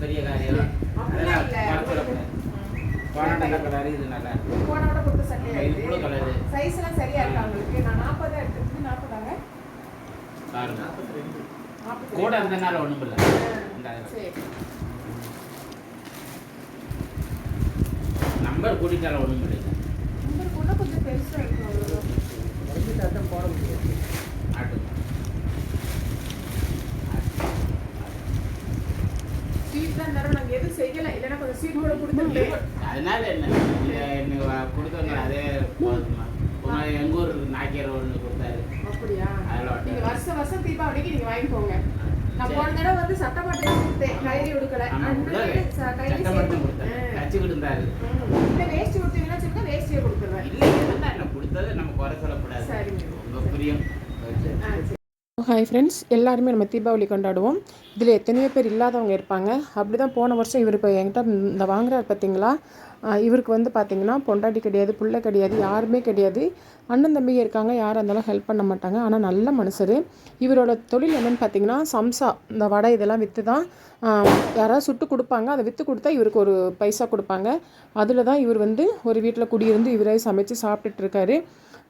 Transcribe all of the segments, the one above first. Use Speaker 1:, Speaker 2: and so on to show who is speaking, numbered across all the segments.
Speaker 1: பெரிய காரியம் பணம் இது நல்லா
Speaker 2: போன விட கொடுத்த சட்டையா
Speaker 1: இது இவ்வளோ கலர்
Speaker 2: சைஸ் எல்லாம் சரியா இருக்கு அவங்களுக்கு நான் நாற்பது எடுத்துட்டு நாற்பதாங்க
Speaker 1: கூட இருந்தனால ஒன்றும் இல்லை நம்பர் கூட்டிட்டால ஒன்றும் இல்லை
Speaker 2: நம்பர் கூட கொஞ்சம் பெருசாக இருக்கும்
Speaker 3: போட முடியாது.
Speaker 2: தரோம் நாங்க எதுவும் செய்யல இல்லைன்னா கொஞ்சம் ஸ்வீட் கூட கொடுத்துருக்கேன்
Speaker 1: அதனால என்ன? கொடுத்தவங்க அதே போதுமா? எங்க ஊர் நாக்கியர் ஒன்று கொடுத்தாரு.
Speaker 2: அப்படியா? நீங்க வருஷம் வருஷம் தீபாவளிக்கு நீங்க வாங்கிக்கோங்க நான் போன தடவை வந்து சட்டை பாட்டு கொடுத்தேன். கைலி ச- கைலி
Speaker 1: மட்டும்
Speaker 2: சேர்த்து-
Speaker 1: தச்சுக்கிட்டு இருந்தாரு.
Speaker 2: இந்த வேஷ்டி கொடுத்தீங்கன்னா சொல்லுங்க வேஷ்டியை கொடுத்துருவேன்.
Speaker 1: இல்லை என்ன கொடுத்தது நம்ம குறை சொல்லக்கூடாது.
Speaker 2: சரிங்க.
Speaker 1: உங்க பிரியம்.
Speaker 4: ஹாய் ஃப்ரெண்ட்ஸ் எல்லாருமே நம்ம தீபாவளி கொண்டாடுவோம். இதில் எத்தனையோ பேர் இல்லாதவங்க இருப்பாங்க. அப்படி தான் போன வருஷம் இவர் இப்போ என்கிட்ட இந்த வாங்குறாரு பார்த்தீங்களா இவருக்கு வந்து பார்த்தீங்கன்னா பொண்டாட்டி கிடையாது பிள்ளை கிடையாது யாருமே கிடையாது. அண்ணன் தம்பிங்க இருக்காங்க யாரும் இருந்தாலும் ஹெல்ப் பண்ண மாட்டாங்க. ஆனால் நல்ல மனுஷர். இவரோட தொழில் என்னென்னு பார்த்தீங்கன்னா சம்சா இந்த வடை இதெல்லாம் விற்று தான் யாராவது சுட்டு கொடுப்பாங்க. அதை விற்று கொடுத்தா இவருக்கு ஒரு பைசா கொடுப்பாங்க. அதில் தான் இவர் வந்து ஒரு வீட்டில் குடியிருந்து இவரே சமைச்சு சாப்பிட்டுட்டு இருக்காரு.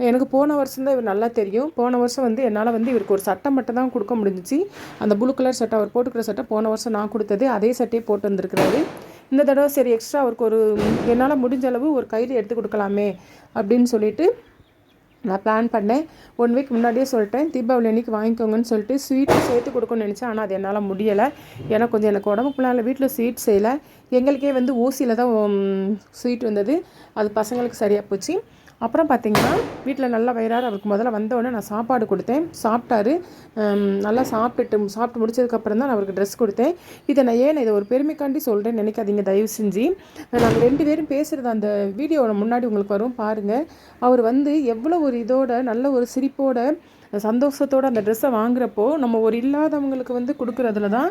Speaker 4: எனக்கு போன வருஷம் தான் இவர் நல்லா தெரியும். போன வருஷம் வந்து என்னால் வந்து இவருக்கு ஒரு சட்டை மட்டும் தான் கொடுக்க முடிஞ்சிச்சு. அந்த ப்ளூ கலர் சட்டை அவர் போட்டுக்கிற சட்டை போன வருஷம் நான் கொடுத்தது. அதே சட்டையை போட்டு வந்திருக்கிறாரு. இந்த தடவை சரி எக்ஸ்ட்ரா அவருக்கு ஒரு என்னால் முடிஞ்ச அளவு ஒரு கையில் எடுத்து கொடுக்கலாமே அப்படின்னு சொல்லிட்டு நான் பிளான் பண்ணேன். ஒன் வீக் முன்னாடியே சொல்லிட்டேன். தீபாவளி அன்னைக்கு வாங்கிக்கோங்கன்னு சொல்லிட்டு ஸ்வீட்டு சேர்த்து கொடுக்கணும்னு நினச்சேன். ஆனால் அது என்னால் முடியலை. ஏன்னா கொஞ்சம் எனக்கு உடம்புக்குள்ள வீட்டில் ஸ்வீட் செய்யலை. எங்களுக்கே வந்து ஊசியில் தான் ஸ்வீட் வந்தது. அது பசங்களுக்கு சரியாக போச்சு. அப்புறம் பார்த்தீங்கன்னா வீட்டில் நல்லா வயிறார அவருக்கு முதல்ல வந்தோடனே நான் சாப்பாடு கொடுத்தேன். சாப்பிட்டாரு. நல்லா சாப்பிட்டுட்டு சாப்பிட்டு முடிச்சதுக்கப்புறம் தான் நான் அவருக்கு ட்ரெஸ் கொடுத்தேன். இதை நான் ஏன் இதை ஒரு பெருமைக்காண்டி சொல்கிறேன் நினைக்காதீங்க தயவு செஞ்சு. நாங்கள் ரெண்டு பேரும் பேசுகிறது அந்த வீடியோ முன்னாடி உங்களுக்கு வரும் பாருங்கள் அவர் வந்து எவ்வளோ ஒரு இதோட நல்ல ஒரு சிரிப்போட சந்தோஷத்தோட அந்த ட்ரெஸ்ஸை வாங்குறப்போ நம்ம ஒரு இல்லாதவங்களுக்கு வந்து கொடுக்குறதுல தான்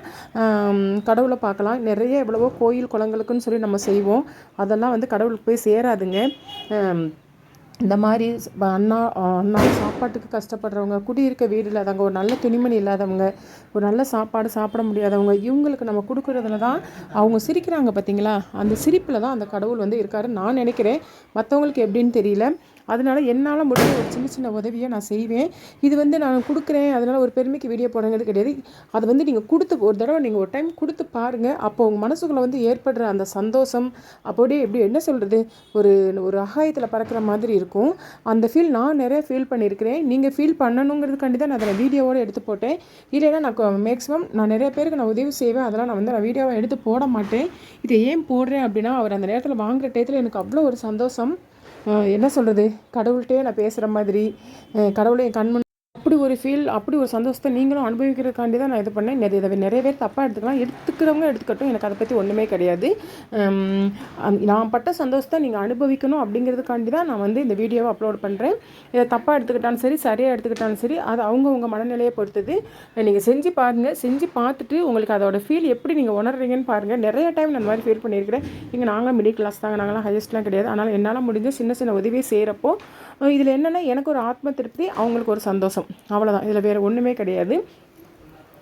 Speaker 4: கடவுளை பார்க்கலாம். நிறைய எவ்வளவோ கோயில் குளங்களுக்குன்னு சொல்லி நம்ம செய்வோம். அதெல்லாம் வந்து கடவுளுக்கு போய் சேராதுங்க. இந்த மாதிரி அண்ணா அண்ணா சாப்பாட்டுக்கு கஷ்டப்படுறவங்க குடியிருக்க வீடு இல்லாதவங்க ஒரு நல்ல துணிமணி இல்லாதவங்க ஒரு நல்ல சாப்பாடு சாப்பிட முடியாதவங்க இவங்களுக்கு நம்ம கொடுக்குறதுல தான் அவங்க சிரிக்கிறாங்க பார்த்தீங்களா அந்த சிரிப்பில் தான் அந்த கடவுள் வந்து இருக்காருன்னு நான் நினைக்கிறேன். மற்றவங்களுக்கு எப்படின்னு தெரியல. அதனால என்னால் முடிஞ்ச ஒரு சின்ன சின்ன உதவியை நான் செய்வேன். இது வந்து நான் கொடுக்குறேன். அதனால் ஒரு பெருமைக்கு வீடியோ போடுங்கிறது கிடையாது. அது வந்து நீங்கள் கொடுத்து ஒரு தடவை நீங்கள் ஒரு டைம் கொடுத்து பாருங்கள் அப்போ உங்கள் மனசுக்குள்ளே வந்து ஏற்படுற அந்த சந்தோஷம் அப்படியே எப்படி என்ன சொல்கிறது ஒரு ஒரு அகாயத்தில் பறக்கிற மாதிரி இருக்கும். அந்த ஃபீல் நான் நிறைய ஃபீல் பண்ணியிருக்கிறேன். நீங்கள் ஃபீல் பண்ணணுங்கிறதுக்காண்டி தான் நான் அதை வீடியோவோடு எடுத்து போட்டேன். இல்லைன்னா நான் மேக்ஸிமம் நான் நிறைய பேருக்கு நான் உதவி செய்வேன். அதெல்லாம் நான் வந்து நான் வீடியோவை எடுத்து போட மாட்டேன். இதை ஏன் போடுறேன் அப்படின்னா அவர் அந்த நேரத்தில் வாங்குகிற டயத்தில் எனக்கு அவ்வளோ ஒரு சந்தோஷம். என்ன சொல்கிறது கடவுள்கிட்டே நான் பேசுகிற மாதிரி அஹ் கடவுளை என் கண் முன் அப்படி ஒரு ஃபீல் அப்படி ஒரு சந்தோஷத்தை நீங்களும் அனுபவிக்கிறதுக்காண்டி தான் நான் இது பண்ணேன். நிறைய இதை நிறைய பேர் தப்பாக எடுத்துக்கலாம். எடுத்துக்கிறவங்க எடுத்துக்கட்டும். எனக்கு அதை பற்றி ஒன்றுமே கிடையாது. நான் பட்ட சந்தோஷத்தை நீங்கள் அனுபவிக்கணும் அப்படிங்கிறதுக்காண்டி தான் நான் வந்து இந்த வீடியோவை அப்லோட் பண்ணுறேன் இதை தப்பாக எடுத்துக்கிட்டாலும் சரி சரியாக எடுத்துக்கிட்டாலும் சரி அது அவங்கவுங்க மனநிலையை பொறுத்தது. நீங்கள் செஞ்சு பாருங்கள் செஞ்சு பார்த்துட்டு உங்களுக்கு அதோட ஃபீல் எப்படி நீங்கள் உணர்றீங்கன்னு பாருங்கள் நிறைய டைம் நான் அந்த மாதிரி ஃபீல் பண்ணியிருக்கிறேன். இங்கே நாங்களும் மிடில் கிளாஸ் தாங்க. நாங்களாம் ஹையஸ்ட்லாம் கிடையாது. ஆனால் என்னால் முடிஞ்ச சின்ன சின்ன உதவியை செய்கிறப்போ இதில் என்னென்னா எனக்கு ஒரு ஆத்ம திருப்தி அவங்களுக்கு ஒரு சந்தோஷம். அவ்வளோதான் இதில் வேறு ஒன்றுமே கிடையாது.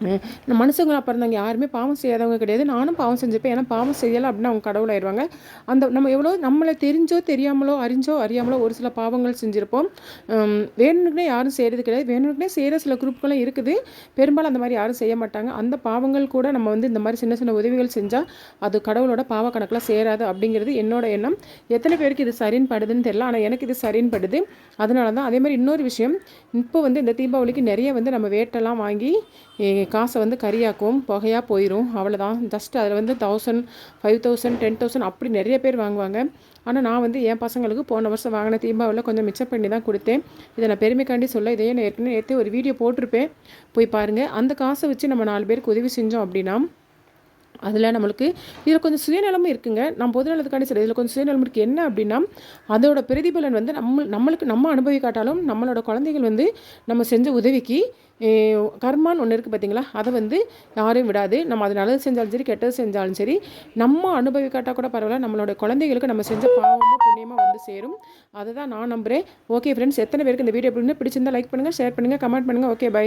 Speaker 4: அஹ் இந்த மனுஷங்களா பிறந்தவங்க யாருமே பாவம் செய்யாதவங்க கிடையாது. நானும் பாவம் செஞ்சுப்பேன் ஏன்னா பாவம் செய்யலை அப்படின்னா அவங்க கடவுளாயிருவாங்க அந்த நம்ம எவ்வளோ நம்மளை தெரிஞ்சோ தெரியாமலோ அறிஞ்சோ அறியாமலோ ஒரு சில பாவங்கள் செஞ்சுருப்போம். ஹம், வேணும்னுக்குனே யாரும் செய்கிறது கிடையாது. வேணும்னுக்குனே செய்கிற சில குரூப்களும் இருக்குது. பெரும்பாலும் அந்த மாதிரி யாரும் செய்ய மாட்டாங்க. அந்த பாவங்கள் கூட நம்ம வந்து இந்த மாதிரி சின்ன சின்ன உதவிகள் செஞ்சால் அது கடவுளோட பாவ கணக்கில் சேராது அப்படிங்கிறது என்னோட எண்ணம். எத்தனை பேருக்கு இது சரின்னு படுதுன்னு தெரியல. ஆனால் எனக்கு இது சரின்னு படுது அதனால தான் அதே மாதிரி இன்னொரு விஷயம். இப்போ வந்து இந்த தீபாவளிக்கு நிறைய வந்து நம்ம வேட்டெல்லாம் வாங்கி காசை வந்து கரியாக்கும் புகையாக போயிடும் அவ்வளோதான் ஜஸ்ட் அதில் வந்து thousand five thousand ten thousand அப்படி நிறைய பேர் வாங்குவாங்க. ஆனால் நான் வந்து என் பசங்களுக்கு போன வருஷம் வாங்கின தீபாவளியில் கொஞ்சம் மிச்சம் பண்ணி தான் கொடுத்தேன். இதை நான் பெருமைக்காண்டி சொல்ல இதையே நான் ஏற்கனவே நேற்று ஒரு வீடியோ போட்டிருப்பேன். போய் பாருங்கள் அந்த காசை வச்சு நம்ம நாலு பேருக்கு உதவி செஞ்சோம் அப்படின்னா அதில் நம்மளுக்கு இதில் கொஞ்சம் சுயநலமும் இருக்குங்க. நம்ம பொதுநலத்துக்காண்டி சரி இதில் கொஞ்சம் சுயநலம் இருக்குது என்ன அப்படின்னா அதோட பிரதிபலன் வந்து நம்ம நம்மளுக்கு நம்ம அனுபவி காட்டாலும் நம்மளோட குழந்தைகள் வந்து நம்ம செஞ்ச உதவிக்கு கர்மான்னு ஒன்று இருக்குது பார்த்தீங்களா அதை வந்து யாரையும் விடாது. நம்ம அது நல்லது செஞ்சாலும் சரி கெட்டது செஞ்சாலும் சரி நம்ம அனுபவி காட்டால் கூட பரவாயில்ல. நம்மளோட குழந்தைகளுக்கு நம்ம செஞ்ச பாவமும் புண்ணியமாக வந்து சேரும். அதை தான் நான் நம்புகிறேன் ஓகே ஃப்ரெண்ட்ஸ் எத்தனை பேருக்கு இந்த வீடியோ எப்படின்னு பிடிச்சிருந்தா லைக் பண்ணுங்கள் ஷேர் பண்ணுங்கள் கமெண்ட் பண்ணுங்கள் ஓகே பை